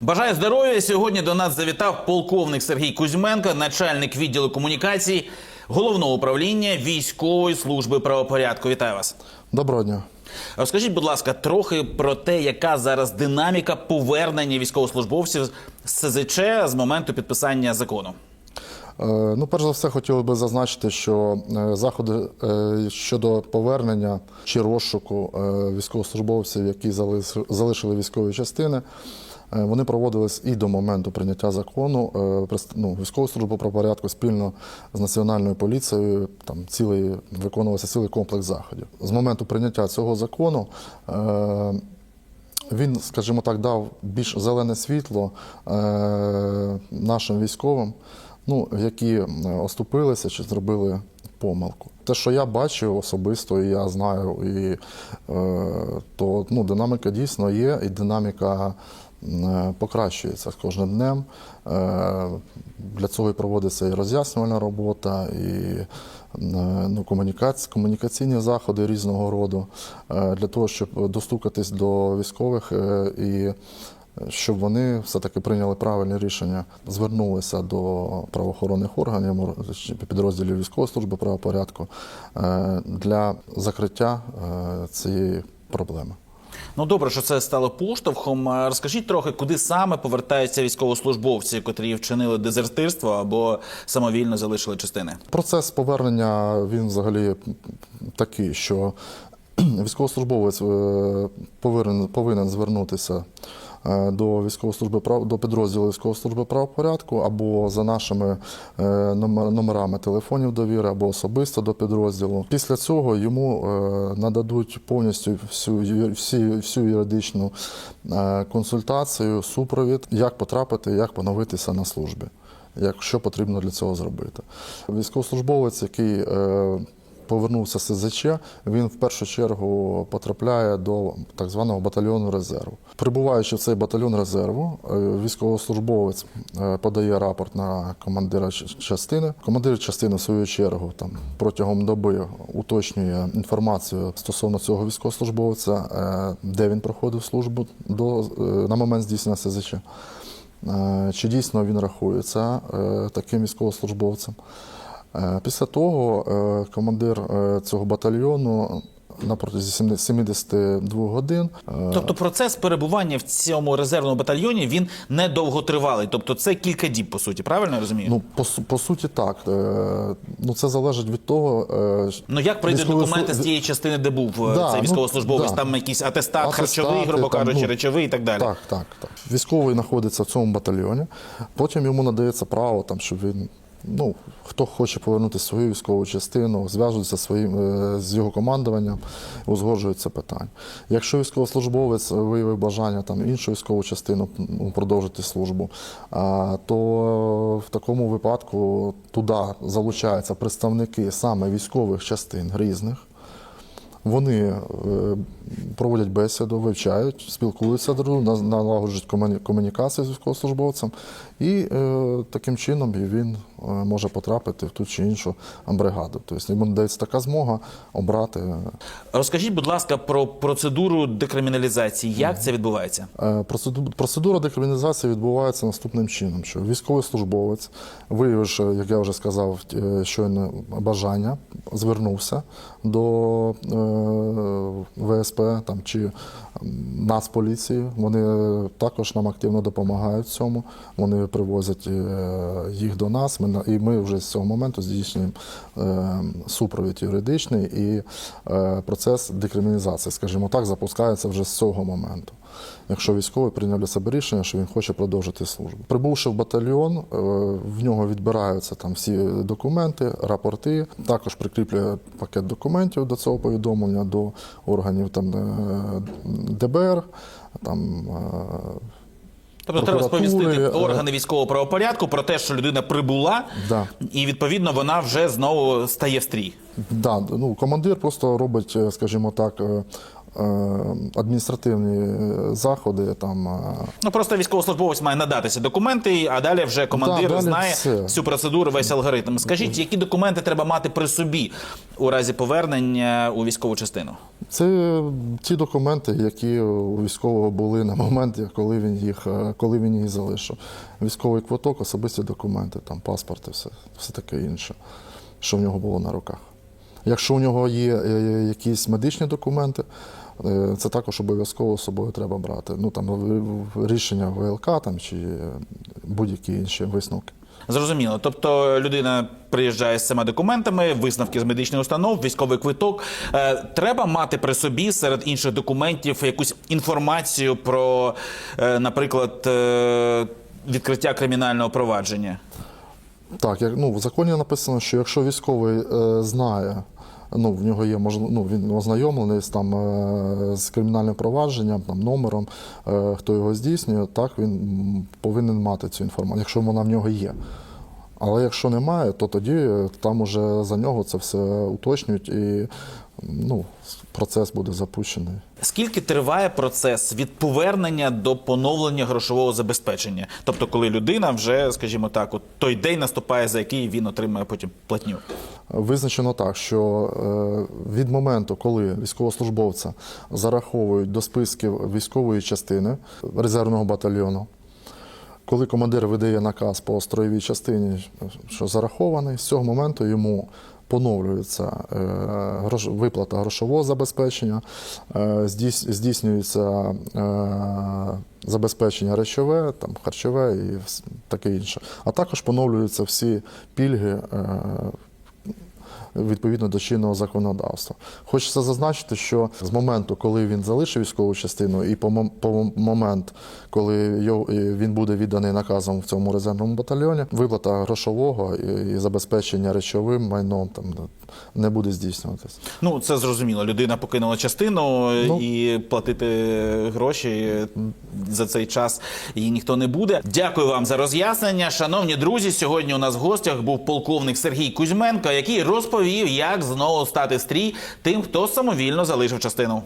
Бажаю здоров'я. Сьогодні до нас завітав полковник Сергій Кузьменко, начальник відділу комунікацій головного управління військової служби правопорядку. Вітаю вас. Доброго дня. Розкажіть, будь ласка, трохи про те, яка зараз динаміка повернення військовослужбовців з СЗЧ з моменту підписання закону. Е, Ну, перш за все, хотіли би зазначити, що е, заходи е, щодо повернення чи розшуку військовослужбовців, які залиш- залишили військові частини, вони проводились і до моменту прийняття закону. Е, Ну, військову службу правопорядку спільно з національною поліцією там цілий виконувався цілий комплекс заходів. З моменту прийняття цього закону. е, Він, скажімо так, дав більш зелене світло е, нашим військовим, ну, які е, оступилися чи зробили помилку. Те, що я бачив особисто, і я знаю, і, е, то ну, динаміка дійсно є, і динаміка е, покращується з кожним днем. Е, Для цього і проводиться і роз'яснювальна робота, і е, ну, комунікаці- комунікаційні заходи різного роду е, для того, щоб достукатись до військових е, і щоб вони все-таки прийняли правильне рішення, звернулися до правоохоронних органів підрозділів військової служби правопорядку е, для закриття е, цієї проблеми. Ну добре, що це стало поштовхом. Розкажіть трохи, куди саме повертаються військовослужбовці, котрі вчинили дезертирство або самовільно залишили частини. Процес повернення він взагалі такий, що військовослужбовець е, повинен, повинен звернутися е, до військової до підрозділу військової служби правопорядку або за нашими е, номерами телефонів довіри, або особисто до підрозділу. Після цього йому е, нададуть повністю всю всі, всю юридичну е, консультацію, супровід, як потрапити, як поновитися на службі як що потрібно для цього зробити. Військовослужбовець, який е, повернувся з СЗЧ, він в першу чергу потрапляє до так званого батальйону резерву. Прибуваючи в цей батальйон резерву, е, військовослужбовець е, подає рапорт на командира частини. Командир частини, в свою чергу, там протягом доби уточнює інформацію стосовно цього військовослужбовця, е, де він проходив службу до, на момент здійснення СЗЧ. Чи дійсно він рахується таким військовослужбовцем? Е, Після того е, командир е, цього батальйону на протязі 72 годин Тобто процес перебування в цьому резервному батальйоні він не довготривалий. Тобто це кілька діб, по суті, правильно я розумію? ну по, по суті так. Ну це залежить від того. Ну як пройдуть військовий документи з тієї частини, де був Да, цей ну, військовослужбовець? да. Там якийсь атестат, Атестати, харчовий, грубо кажучи, ну, речовий і так далі. Так, так, так. Військовий знаходиться в цьому батальйоні. Потім йому надається право, там, щоб він. Ну, хто хоче повернути свою військову частину, зв'яжуться своїм е, з його командуванням, узгоджується питання. Якщо військовослужбовець виявив бажання там іншу військову частину ну, продовжити службу, то в такому випадку туди залучаються представники саме військових частин різних. Вони е, проводять бесіду, вивчають, спілкуються друг, на- налагоджують комуні- комунікацію з військовослужбовцем, і е, таким чином він е, може потрапити в ту чи іншу бригаду. Тобто йому надається така змога обрати. Розкажіть, будь ласка, про процедуру декриміналізації. Як це відбувається? Процедура декриміналізації відбувається наступним чином: що військовослужбовець, виявивши, як я вже сказав, щойно бажання, звернувся до ВСП там, чи Нацполіції. Вони також нам активно допомагають в цьому. Вони привозять е, їх до нас. Ми, і ми вже з цього моменту здійснюємо е, супровід юридичний і е, процес декриміналізації, скажімо так, запускається вже з цього моменту. Якщо військовий прийняв для себе рішення, що він хоче продовжити службу. Прибувши в батальйон, е, в нього відбираються там всі документи, рапорти. Також прикріплює пакет документів до цього повідомлення до органів там е, ДБР. Там е, Тобто треба сповістити органи військового правопорядку про те, що людина прибула, Да. і відповідно вона вже знову стає в стрій. Да, ну, командир просто робить, скажімо так, адміністративні е, заходи. Там, е, Ну просто військовослужбовець має надати ці документи, а далі вже командир Да, далі знає все. всю процедуру, весь алгоритм. Скажіть, які документи треба мати при собі у разі повернення у військову частину? Це ті документи, які у військового були на момент, коли він їх, е, коли він їх залишив. Військовий квиток, особисті документи, там паспорт і все, все таке інше, що в нього було на руках. Якщо у нього є е, якісь медичні документи, е, це також обов'язково з собою треба брати. Ну там рішення ВЛК там чи е, будь-які інші висновки. Зрозуміло. Тобто людина приїжджає з цими документами, висновки з медичних установ, військовий квиток. Е, треба мати при собі серед інших документів якусь інформацію про, е, наприклад, е, відкриття кримінального провадження. Так, як ну в законі написано, що якщо військовий е, знає, ну в нього є можливо, ну він ознайомлений з там е, з кримінальним провадженням, там номером, е, хто його здійснює, так він повинен мати цю інформацію, якщо вона в нього є. Але якщо немає, то тоді е, там уже за нього це все уточнюють і ну, процес буде запущений. Скільки триває процес від повернення до поновлення грошового забезпечення? Тобто, коли людина вже, скажімо так, от той день наступає, за який він отримає потім платню. Визначено так, що е, від моменту, коли військовослужбовця зараховують до списків військової частини резервного батальйону, коли командир видає наказ по строєвій частині, що зарахований, з цього моменту йому поновлюється е, виплата грошового забезпечення, е, здійснюється е, забезпечення речове, там, харчове і таке інше. А також поновлюються всі пільги відповідно до чинного законодавства. Хочеться зазначити, що з моменту, коли він залишив військову частину, і по, момент, коли його, він буде відданий наказом в цьому резервному батальйоні, виплата грошового і, забезпечення речовим майном там не буде здійснюватися. Ну, це зрозуміло. Людина покинула частину Ну. і платити гроші за цей час їй ніхто не буде. Дякую вам за роз'яснення. Шановні друзі, сьогодні у нас в гостях був полковник Сергій Кузьменко, який розповів, як знову стати стрій тим, хто самовільно залишив частину.